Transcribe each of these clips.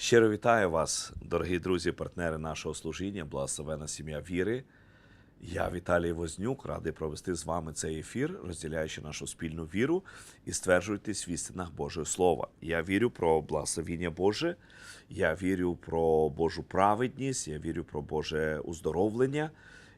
Щиро вітаю вас, дорогі друзі, партнери нашого служіння, благословена сім'я віри. Я Віталій Вознюк, радий провести з вами цей ефір, розділяючи нашу спільну віру і стверджуйтесь в істинах Божого Слова. Я вірю про благословіння Боже, я вірю про Божу праведність, я вірю про Боже уздоровлення,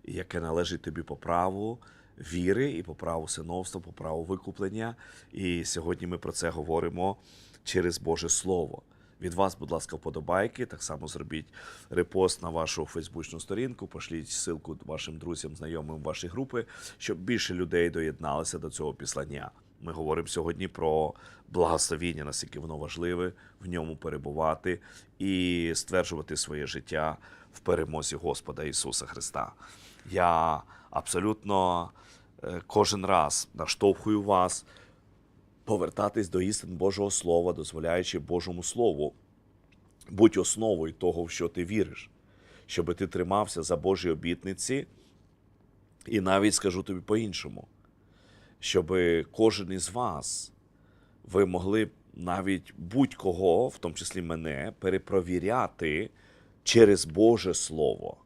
яке належить тобі по праву віри і по праву синовства, по праву викуплення. І сьогодні ми про це говоримо через Боже Слово. Від вас, будь ласка, вподобайки. Так само зробіть репост на вашу фейсбучну сторінку, пошліть ссылку вашим друзям, знайомим ваші групи, щоб більше людей доєдналися до цього післання. Ми говоримо сьогодні про благословіння, наскільки воно важливе в ньому перебувати і стверджувати своє життя в перемозі Господа Ісуса Христа. Я абсолютно е, кожен раз наштовхую вас повертатись до істин Божого Слова, дозволяючи Божому Слову будь основою того, в що ти віриш, щоб ти тримався за Божі обітниці, і навіть скажу тобі по-іншому, щоб кожен із вас ви могли навіть будь-кого, в тому числі мене, перепровіряти через Боже Слово.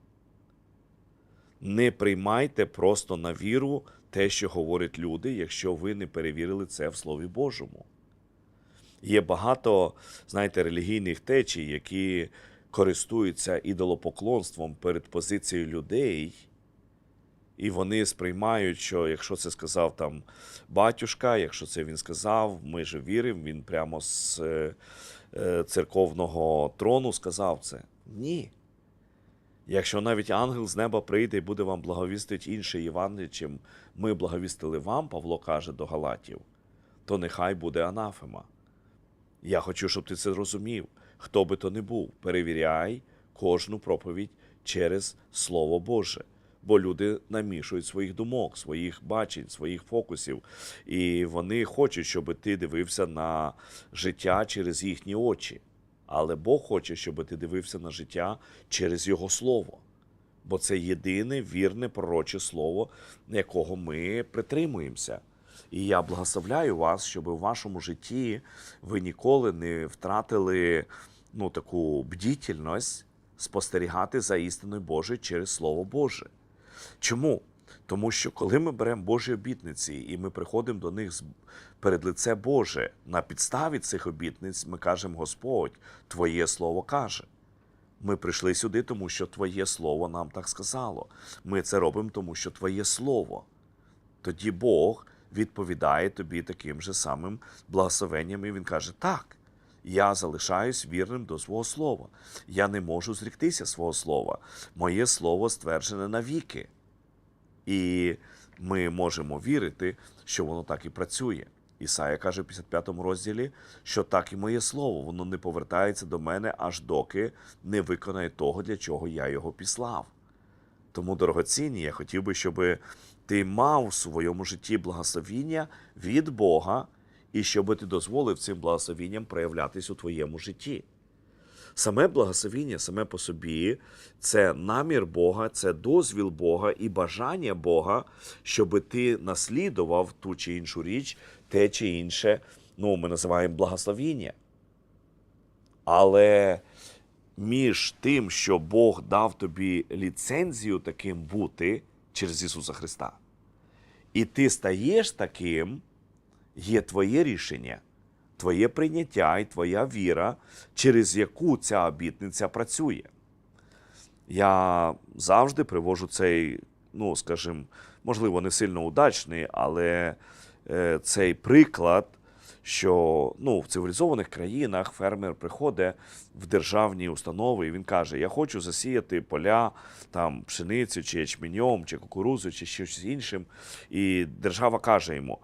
Не приймайте просто на віру те, що говорять люди, якщо ви не перевірили це в Слові Божому. Є багато, знаєте, релігійних течій, які користуються ідолопоклонством перед позицією людей, і вони сприймають, що якщо це сказав там батюшка, якщо це він сказав, ми ж віримо, він прямо з е, е, церковного трону сказав це. Ні. Якщо навіть ангел з неба прийде і буде вам благовістити інше Євангеліє, чим ми благовістили вам, Павло каже до Галатів, то нехай буде анафема. Я хочу, щоб ти це зрозумів. Хто би то не був, перевіряй кожну проповідь через Слово Боже. Бо люди намішують своїх думок, своїх бачень, своїх фокусів, і вони хочуть, щоб ти дивився на життя через їхні очі. Але Бог хоче, щоб ти дивився на життя через Його Слово. Бо це єдине вірне пророче слово, якого ми притримуємося. І я благословляю вас, щоб у вашому житті ви ніколи не втратили ну, таку бдітельність спостерігати за істиною Божою через Слово Боже. Чому? Тому що коли ми беремо Божі обітниці і ми приходимо до них перед лице Боже, на підставі цих обітниць ми кажемо: Господь, Твоє Слово каже. Ми прийшли сюди, тому що Твоє Слово нам так сказало. Ми це робимо, тому що Твоє Слово. Тоді Бог відповідає тобі таким же самим благословенням, і Він каже: Так, я залишаюсь вірним до свого слова. Я не можу зріктися свого слова. Моє слово стверджене навіки. І ми можемо вірити, що воно так і працює. Ісая каже в 55 розділі, що так і моє слово, воно не повертається до мене, аж доки не виконає того, для чого я його післав. Тому, дорогоцінні, я хотів би, щоб ти мав в своєму житті благословіння від Бога, і щоб ти дозволив цим благословінням проявлятись у твоєму житті. Саме благословіння, саме по собі, це намір Бога, це дозвіл Бога і бажання Бога, щоб ти наслідував ту чи іншу річ, те чи інше, ну, ми називаємо благословіння. Але між тим, що Бог дав тобі ліцензію таким бути через Ісуса Христа, і ти стаєш таким, є твоє рішення, твоє прийняття і твоя віра, через яку ця обітниця працює. Я завжди привожу цей, ну, скажімо, можливо, не сильно удачний, але е, цей приклад, що ну, в цивілізованих країнах фермер приходить в державні установи і він каже: Я хочу засіяти поля там пшеницю, чи ячменьом, чи кукурузу, чи щось іншим. І держава каже йому.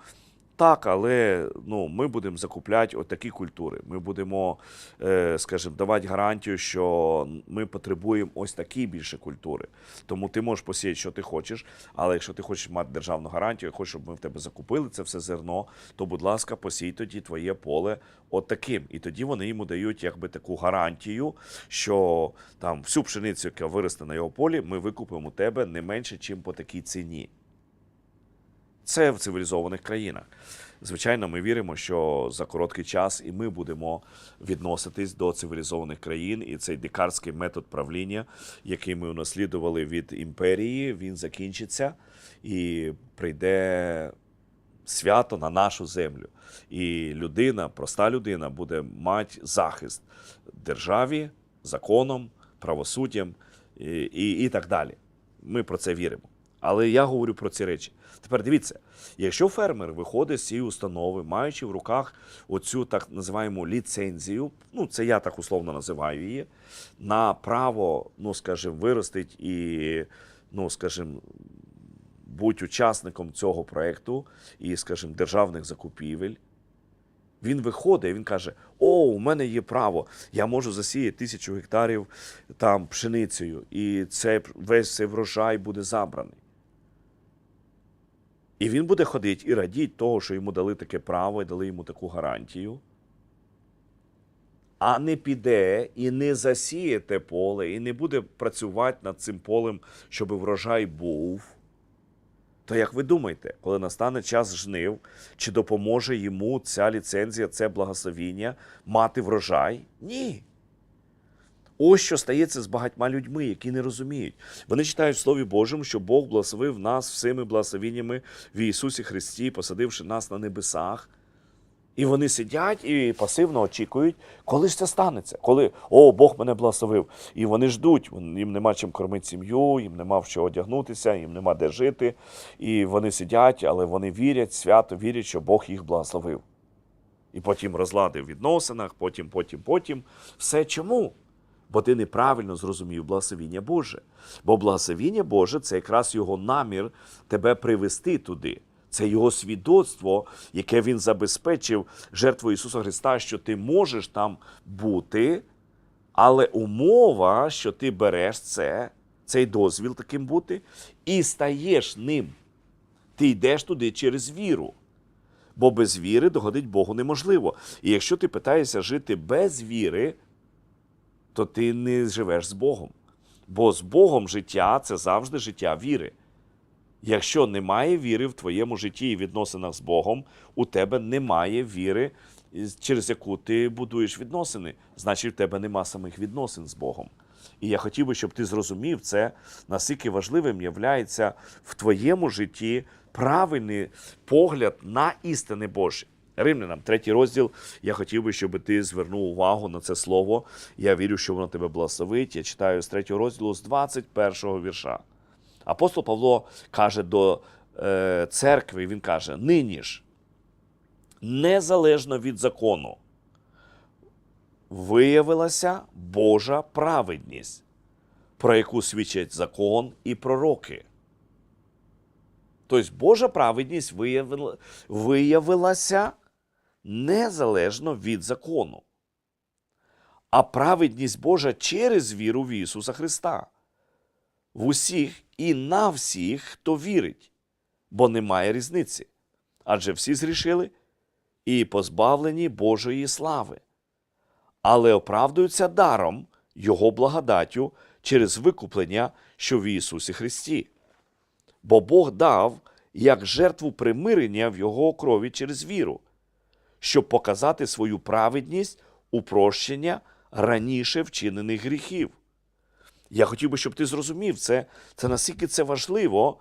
Так, але ну, ми будемо закупляти отакі культури. Ми будемо, е, скажімо, давати гарантію, що ми потребуємо ось такі більше культури. Тому ти можеш посіяти, що ти хочеш, але якщо ти хочеш мати державну гарантію, хочеш, щоб ми в тебе закупили це все зерно, то, будь ласка, посій тоді твоє поле от таким. І тоді вони йому дають якби таку гарантію, що там всю пшеницю, яка виросте на його полі, ми викупимо у тебе не менше, ніж по такій ціні. Це в цивілізованих країнах. Звичайно, ми віримо, що за короткий час і ми будемо відноситись до цивілізованих країн, і цей дикарський метод правління, який ми унаслідували від імперії, він закінчиться і прийде свято на нашу землю. І людина, проста людина, буде мати захист державі, законом, правосуддям і, і, і так далі. Ми про це віримо. Але я говорю про ці речі. Тепер дивіться, якщо фермер виходить з цієї установи, маючи в руках оцю так називаємо ліцензію, ну це я так условно називаю її, на право, ну скажімо, виростить і, ну скажімо, будь учасником цього проекту і, скажімо, державних закупівель. Він виходить, він каже: О, у мене є право, я можу засіяти тисячу гектарів там пшеницею, і це, весь цей врожай буде забраний. І він буде ходити і радіть того, що йому дали таке право і дали йому таку гарантію. А не піде і не засіє те поле, і не буде працювати над цим полем, щоб врожай був. То як ви думаєте, коли настане час жнив, чи допоможе йому ця ліцензія, це благословіння мати врожай? Ні. Ось що стається з багатьма людьми, які не розуміють. Вони читають в Слові Божому, що Бог благословив нас всіми благословіннями в Ісусі Христі, посадивши нас на небесах. І вони сидять і пасивно очікують, коли ж це станеться, коли о, Бог мене благословив. І вони ждуть, їм нема чим кормити сім'ю, їм нема в що одягнутися, їм нема де жити. І вони сидять, але вони вірять, свято вірять, що Бог їх благословив. І потім розлади в відносинах, потім, потім, потім. Все чому? Бо ти неправильно зрозумів благословіння Боже. Бо благословіння Боже це якраз його намір тебе привести туди. Це його свідоцтво, яке він забезпечив жертвою Ісуса Христа, що ти можеш там бути, але умова, що ти береш це, цей дозвіл таким бути, і стаєш ним. Ти йдеш туди через віру. Бо без віри догодить Богу неможливо. І якщо ти питаєшся жити без віри, то ти не живеш з Богом. Бо з Богом життя це завжди життя віри. Якщо немає віри в твоєму житті і відносинах з Богом, у тебе немає віри, через яку ти будуєш відносини. Значить, в тебе нема самих відносин з Богом. І я хотів би, щоб ти зрозумів це, наскільки важливим являється в твоєму житті правильний погляд на істини Божі. Римлянам, третій розділ. Я хотів би, щоб ти звернув увагу на це слово. Я вірю, що воно тебе благословить. Я читаю з третього розділу з 21 вірша. Апостол Павло каже до е, церкви, він каже: нині ж, незалежно від закону, виявилася Божа праведність, про яку свідчать закон і пророки. Тобто Божа праведність виявила, виявилася незалежно від закону. А праведність Божа через віру в Ісуса Христа. В усіх і на всіх, хто вірить, бо немає різниці. Адже всі зрішили і позбавлені Божої слави, але оправдуються даром Його благодаттю через викуплення, що в Ісусі Христі. Бо Бог дав як жертву примирення в Його крові через віру, щоб показати свою праведність у прощення раніше вчинених гріхів. Я хотів би, щоб ти зрозумів це, це наскільки це важливо,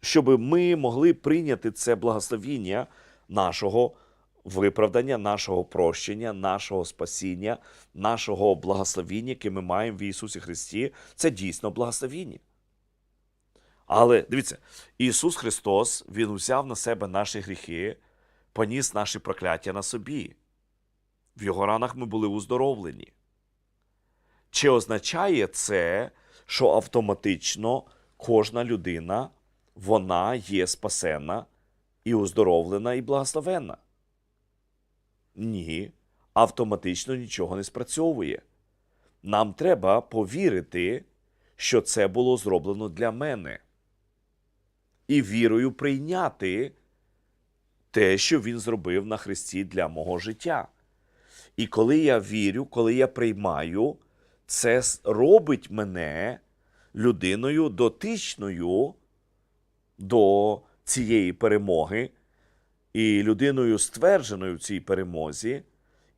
щоб ми могли прийняти це благословіння нашого виправдання, нашого прощення, нашого спасіння, нашого благословіння, яке ми маємо в Ісусі Христі. Це дійсно благословіння. Але дивіться, Ісус Христос, Він взяв на себе наші гріхи, поніс наші прокляття на собі. В Його ранах ми були уздоровлені. Чи означає це, що автоматично кожна людина вона є спасена і оздоровлена і благословена? Ні, автоматично нічого не спрацьовує. Нам треба повірити, що це було зроблено для мене, і вірою прийняти те, що він зробив на Христі для мого життя. І коли я вірю, коли я приймаю, це робить мене людиною дотичною до цієї перемоги і людиною ствердженою в цій перемозі,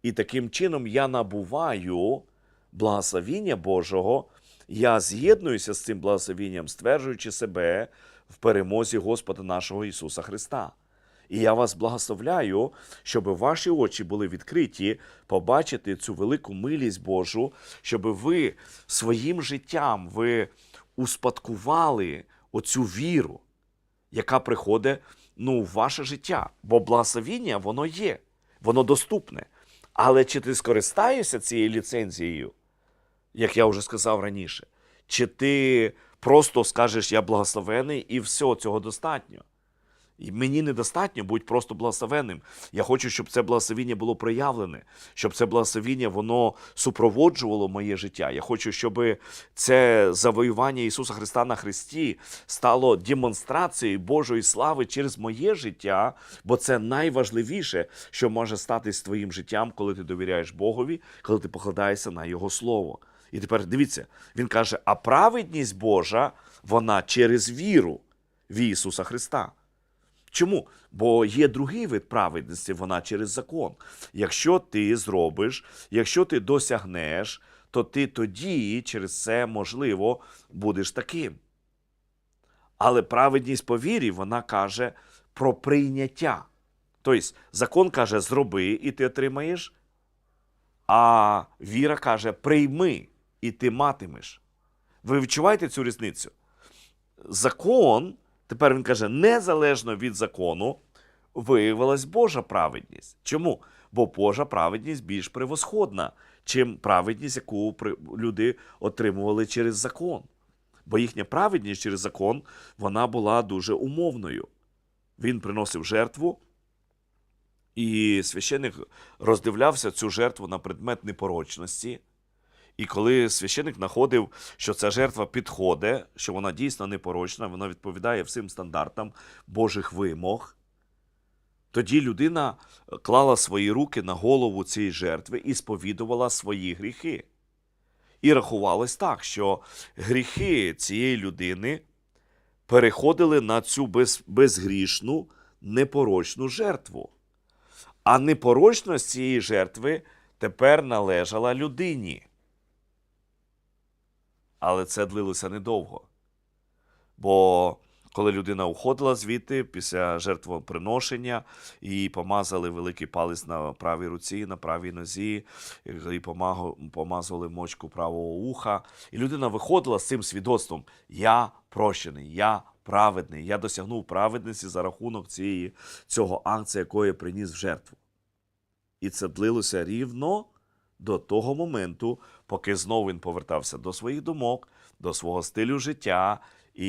і таким чином я набуваю благословіння Божого, я з'єднуюся з цим благословінням, стверджуючи себе в перемозі Господа нашого Ісуса Христа. І я вас благословляю, щоб ваші очі були відкриті, побачити цю велику милість Божу, щоб ви своїм життям ви успадкували оцю віру, яка приходить ну, в ваше життя. Бо благословіння воно є, воно доступне. Але чи ти скористаєшся цією ліцензією, як я вже сказав раніше, чи ти просто скажеш я благословений і все, цього достатньо? І мені недостатньо бути просто благословенним. Я хочу, щоб це благословіння було проявлене, щоб це благословіння воно супроводжувало моє життя. Я хочу, щоб це завоювання Ісуса Христа на Христі стало демонстрацією Божої слави через моє життя, бо це найважливіше, що може стати з твоїм життям, коли ти довіряєш Богові, коли ти покладаєшся на Його Слово. І тепер дивіться, він каже: а праведність Божа, вона через віру в Ісуса Христа. Чому? Бо є другий вид праведності, вона через закон. Якщо ти зробиш, якщо ти досягнеш, то ти тоді через це, можливо, будеш таким. Але праведність по вірі, вона каже про прийняття. Тобто закон каже, зроби, і ти отримаєш, а віра каже, прийми, і ти матимеш. Ви відчуваєте цю різницю? Закон. Тепер він каже, незалежно від закону виявилась Божа праведність. Чому? Бо Божа праведність більш превосходна, чим праведність, яку люди отримували через закон. Бо їхня праведність через закон вона була дуже умовною. Він приносив жертву, і священик роздивлявся цю жертву на предмет непорочності. І коли священик знаходив, що ця жертва підходить, що вона дійсно непорочна, вона відповідає всім стандартам Божих вимог, тоді людина клала свої руки на голову цієї жертви і сповідувала свої гріхи. І рахувалось так, що гріхи цієї людини переходили на цю без, безгрішну, непорочну жертву. А непорочність цієї жертви тепер належала людині. Але це длилося недовго. Бо коли людина уходила звідти після жертвоприношення, їй помазали великий палець на правій руці, на правій нозі, і помазували мочку правого уха. І людина виходила з цим свідоцтвом: Я прощений, я праведний, я досягнув праведності за рахунок цієї, цього акція, якої я приніс в жертву. І це длилося рівно до того моменту, поки знову він повертався до своїх думок, до свого стилю життя, і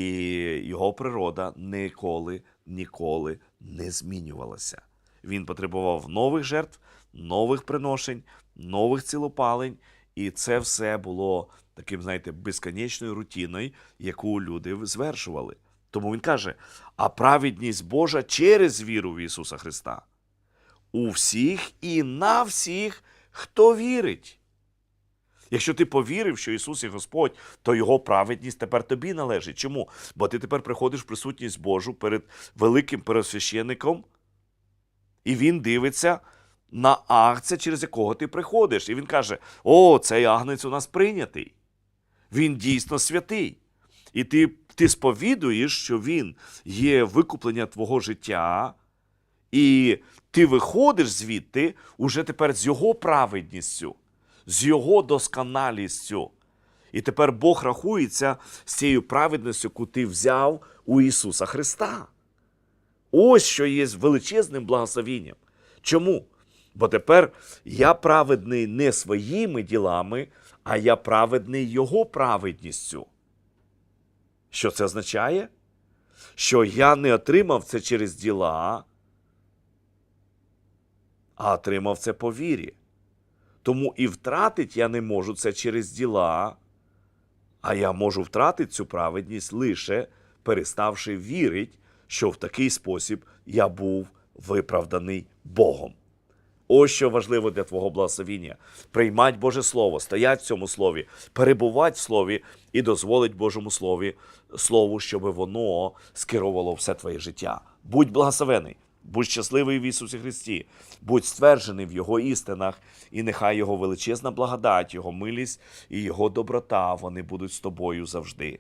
його природа ніколи, ніколи не змінювалася. Він потребував нових жертв, нових приношень, нових цілопалень, і це все було таким, знаєте, безконечною рутиною, яку люди звершували. Тому він каже: а праведність Божа через віру в Ісуса Христа у всіх і на всіх, хто вірить. Якщо ти повірив, що Ісус є Господь, то Його праведність тепер тобі належить. Чому? Бо ти тепер приходиш в присутність Божу перед великим пересвященником, і він дивиться на агця, через якого ти приходиш. І він каже: О, цей агнець у нас прийнятий. Він дійсно святий. І ти, ти сповідуєш, що він є викуплення твого життя, і ти виходиш звідти уже тепер з його праведністю, з його досконалістю. І тепер Бог рахується з цією праведністю, яку ти взяв у Ісуса Христа. Ось що є величезним благословінням. Чому? Бо тепер я праведний не своїми ділами, а я праведний Його праведністю. Що це означає? Що я не отримав це через діла, а отримав це по вірі. Тому і втратити я не можу це через діла, а я можу втратити цю праведність лише переставши вірити, що в такий спосіб я був виправданий Богом. Ось що важливо для твого благословіння. Приймать Боже Слово, стоять в цьому слові, перебувати в слові і дозволить Божому слові, Слову, щоб воно скеровувало все твоє життя. Будь благословений. Будь щасливий в Ісусі Христі, будь стверджений в Його істинах, і нехай Його величезна благодать, Його милість і Його доброта вони будуть з тобою завжди.